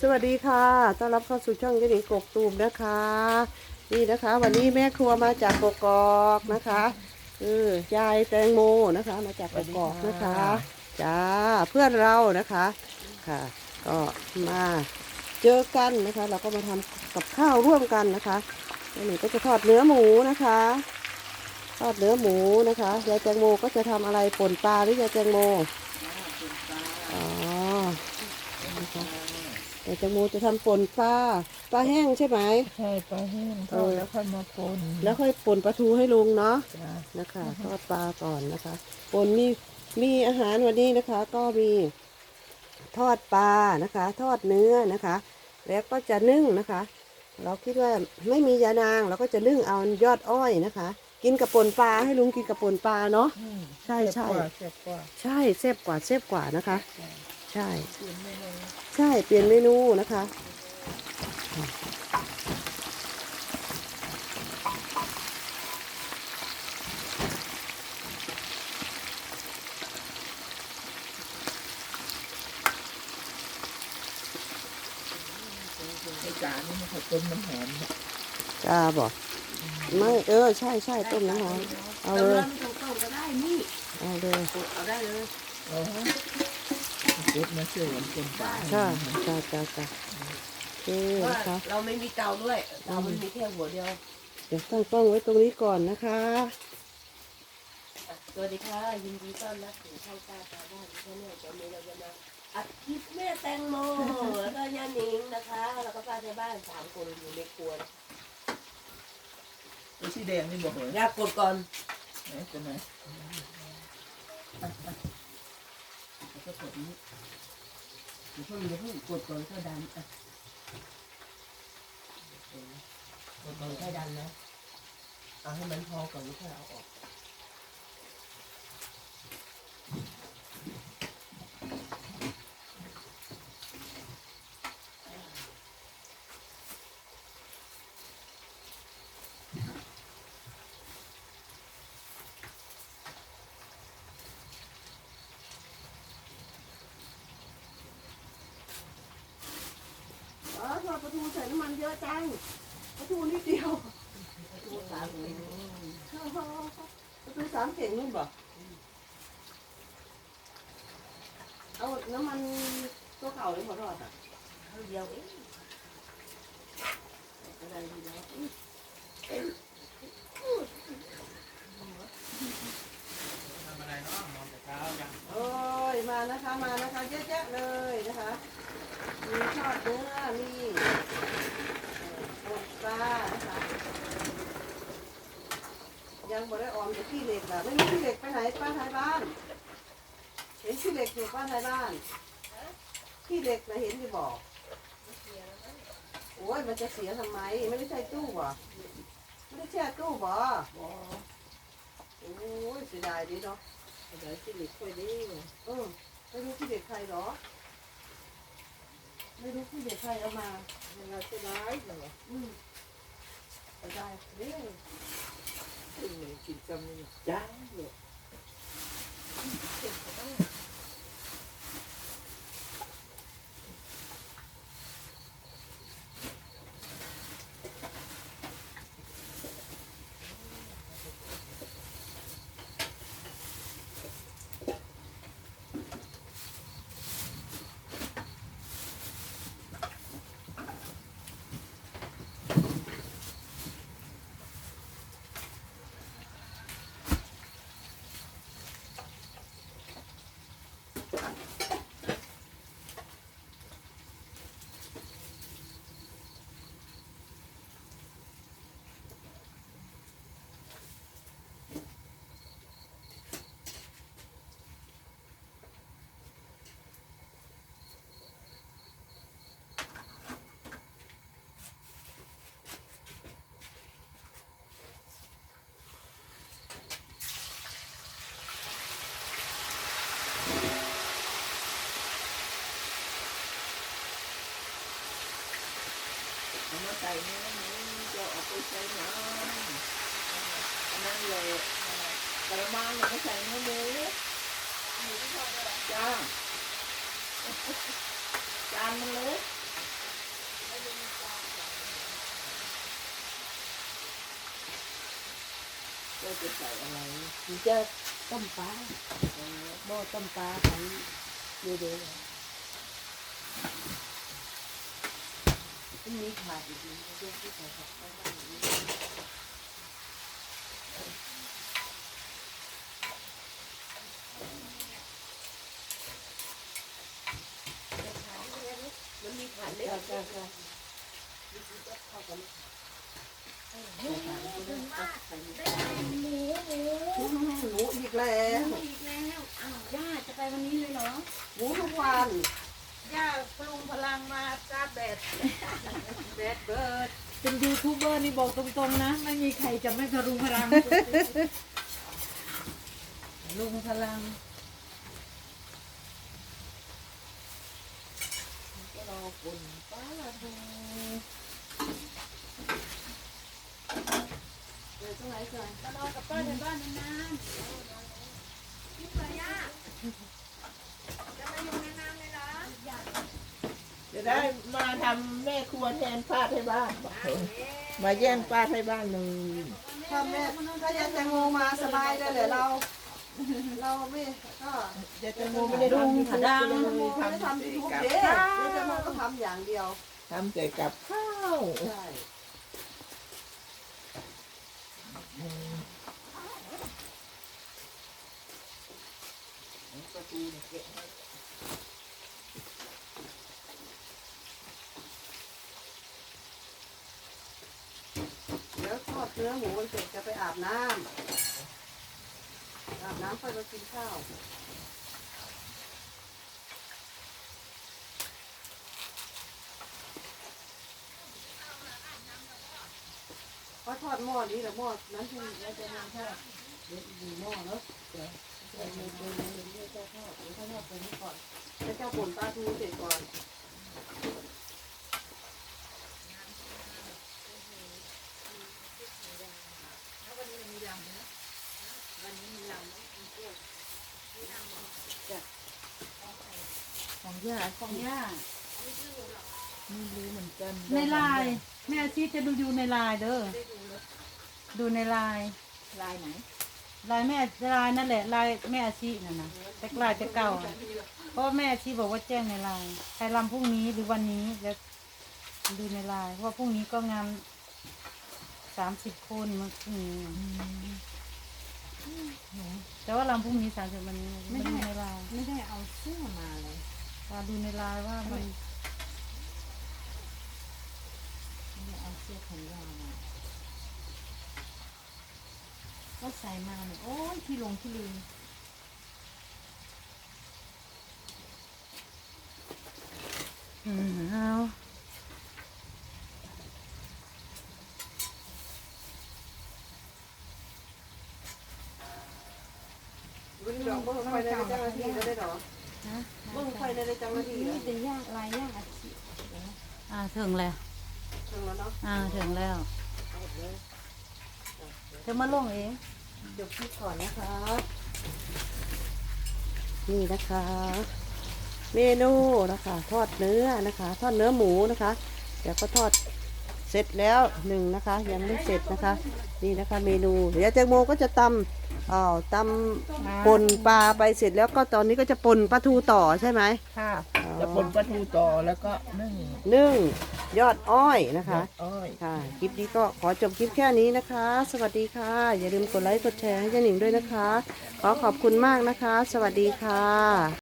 สวัสดีค่ะ ต้อนรับเข้าสู่ช่องยายหนิงกกตูมนะคะ นี่นะคะ วันนี้แม่ครัวมาจากกกอกนะคะเออยายแตงโมนะคะ มาจากกกอกนะคะจ้าเพื่อนเรานะคะค่ะ ก็มาเจอกันนะคะ เราก็มาทำกับข้าวร่วมกันนะคะยายหนิงก็จะทอดเนื้อหมูนะคะ ทอดเนื้อหมูนะคะยายแตงโมก็จะทำอะไรป่นปลาหรือยายแตงโมอ๋อนะคะ แต่แตงโมจะทำป่นปลาปลาแห้งใช่ไหม ใช่ปลาแห้งทเออดอแล้วค่อยมาปนแล้วค่อยป่นปลาทูให้ลุงเนาะ จ้ะนะคะทอดปลาก่อนนะคะป่นมีมีอาหารวันนี้นะคะ ก็มีทอดปลานะคะ ทอดเนื้อนะคะ แล้วก็จะนึ่งนะคะ เราคิดว่าไม่มียานางเราก็จะนึ่งเอายอดอ้อยนะคะ กินกับป่นปลาให้ลุงกินกับป่นปลาเนาะ อืมใช่ใช่เจ็บกว่า ใช่แซ่บกว่าแซ่บกว่านะคะเจ็บกว่า ใช่เปลี่ยนไม่เลยใช่เปลี่ยนเมนูนะคะ ไอ้จานนี่มันขอต้มน้ำหอมเนี่ยจ้าบอกไม่เออ ใช่ใช่ต้มน้ำหอมเอาเลย ต้มก็ได้นี่เอาเลย เอาได้เลยเอาฮะ ปุ๊บมาเชื่อวันคนตายค่ะจ้าจ้าจ้าโอเคเพราะนะคะเราไม่มีเตาด้วยเตามันมีแค่หัวเดียว เดี๋ยวตั้งกล้องไว้ตรงนี้ก่อนนะคะ สวัสดีค่ะยินดีต้อนรับสู่ช่องตาตาบ้านที่นี่จะมีเราจะมาอัดคลิปแม่แตงโมแล้วก็ย่านิงนะคะ แล้วก็ป้าในบ้านสามคนอยู่ในครัวไอ้สีแดงนี่บอกเลยอยากกดก่อนไหนเป็นไหน แล้วก็กดนี้เดี๋ยวเพิ่งเดี๋ยวเพิ่งกดก่อนก็ดันอะกดก่อนก็ดันนะเอาให้มันพอก่อนแล้วค่อยเอาออก ทอดปลาทูใส่น้ำมันเยอะจังปลาทูนิดเดียวปลาทูสามเข่งนู่นบ่เอาน้ำมันตัวเก่าเลยขอทอดอะเอาเดียวเองอะไรดีแล้วโอ้ยมานะคะมานะคะเยอะแยะเลยนะคะ มีทอดเนื้อมีอ่อปลานะคะยังบ่ได้ออมจากขี้เหล็กล่ะไม่มีขี้เหล็กไปไหนป้าไทยบ้านเห็นขี้เหล็กอยู่ป้าไทยบ้านขี้เหล็กนะเห็นอยู่บอกโอ้ยมันจะเสียทำไมไม่ได้ใช่ตู้บ่ไม่ได้แช่ตู้บ่โอ้ยเสียดายดีเนาะเดี๋ยวสีเหล็กค่อยดีเออไม่รู้ขี้เด็กใครหรอ ไม่รู้ขี้เด็กใครเอามามันเราจะร้ายเหรออืมแต่ได้เด้อซึ่งมันกินจำนี่จ้าเอามาใส่เนื้อหมูจะเอาไปใส่น้ำอันนั้นเลย này cho cô xây nó nên là ờ, tại ba là cái thằng nó mua đấy cha cha nó lấy cho chị chạy này chị chơi. Tôm cá ờ, bò tôm cá phải đưa đưa ไรหนูจะต้มปลาหม้อต้มปลาของดูดูมันมีขาดอีกนิดเดียวที่ใส่ผักเข้าบ้านอย่างนี้มันมีขาดเล็กๆจ้าจ้าเข้ากันหนูอีกแล้วอีกแล้วอ้าวย่าจะไปวันนี้เลยเหรอหมูทุกวันย่าพลุงพลัง มาซาแบดแบดเบิร์ดเป็นยูทูบเบอร์นี่บอกตรงๆนะ ไม่มีใครจะไม่พรุงพลัง ลุงพลังก็รอคนป้าดูเดี๋ยวตรงไหนก่อนก็รอกับป้าในบ้านนานๆพี่เปย่าจะไปอยู่นานๆเลยเหรอ จะได้มาทำ แม่ครัวแทนป้าให้บ้านมาแย่งป้าให้บ้านเลยถ้าแม่ถ้ายายแตงโมมาสบายเลยเหรอเรา เราไม่ก็จะจะโมไม่ได้ทำยูทูบดังเลโมยไม่ได้ทำทำยูทูบกับเด้ข้ายายแตงโมก็ทำอย่างเดียวทำแต่กับข้าวใช่ประตูเก็บให้ เดี๋ยวทอดเนื้อหมูเสร็จจะไปอาบน้ำอาบน้ำค่อยมากินข้าวว่าทอดหม้อนี้หรือหม้อนั้นที่เราจะทำทอดเดี๋ยวดูหม้อเนาะเดี๋ยวเดี๋ยวเดี๋ยวเดี๋ยวเดี๋ยวเดี๋ยวเจ้าทอดเดี๋ยวเจ้าทอดตัวนี้ก่อนแล้วเจ้าป่นปลาทูเสร็จก่อน ย่าของย่าไม่รู้เหมือนกันในไลน์แม่ชีจะดูอยู่ในไลน์เด้อดูในไลน์ลายไหนไลน์แม่ไลน์นั่นแหละไลน์แม่อาชีนั่นนะแต่ไลน์จะเก่าอะเพราะว่าแม่อาชีบอกว่าแจ้งในไลน์ใครรำพรุ่งนี้หรือวันนี้แล้วดูในไลน์เพราะว่าพรุ่งนี้ก็งานสามสิบคนมันพรุ่งนี้แต่ว่าลำพรุ่งนี้สามสิบวันนี้ไม่ได้ในไลน์ ไม่ได้เอาเสื้อมาเลย ว่าดูในไลน์ว่ามันไม่ได้เอาเสื้อแขนยาวมาก็ใส่มาเนี่ยโอ้ยที่ลงที่ลืมอืมเอาวิ่งดอกเบิ้งไฟในเจ้าหน้าที่ก็ได้หรอ ฮะเบิ้งไฟในเจ้าหน้าที่นี่นะจะย่างลายย่างอาชีพอ่าถึงแล้ว ถึงแล้วเนาะ อ่าถึงแล้วเธอมาลงเองเดี๋ยวคลิปก่อนนะคะนี่นะคะ เมนูนะคะ ทอดเนื้อนะคะ ทอดเนื้อหมูนะคะเดี๋ยวก็ทอดเสร็จแล้วหนึ่งนะคะ ยังไม่เสร็จนะคะ นี่นะคะ เมนูเดี๋ยวแตงโมก็จะตำ อ้าวตำป่นปลาไปเสร็จแล้วก็ตอนนี้ก็จะป่นปลาทูต่อใช่ไหม ค่ะจะปนปลาทูต่อแล้วก็นึ่งนึ่งยอดอ้อยนะคะอ้อย ค่ะ คลิปนี้ก็ขอจบคลิปแค่นี้นะคะ สวัสดีค่ะ อย่าลืมกดไลค์ กดแชร์ให้เจ้าหนิงด้วยนะคะ ขอขอบคุณมากนะคะ สวัสดีค่ะ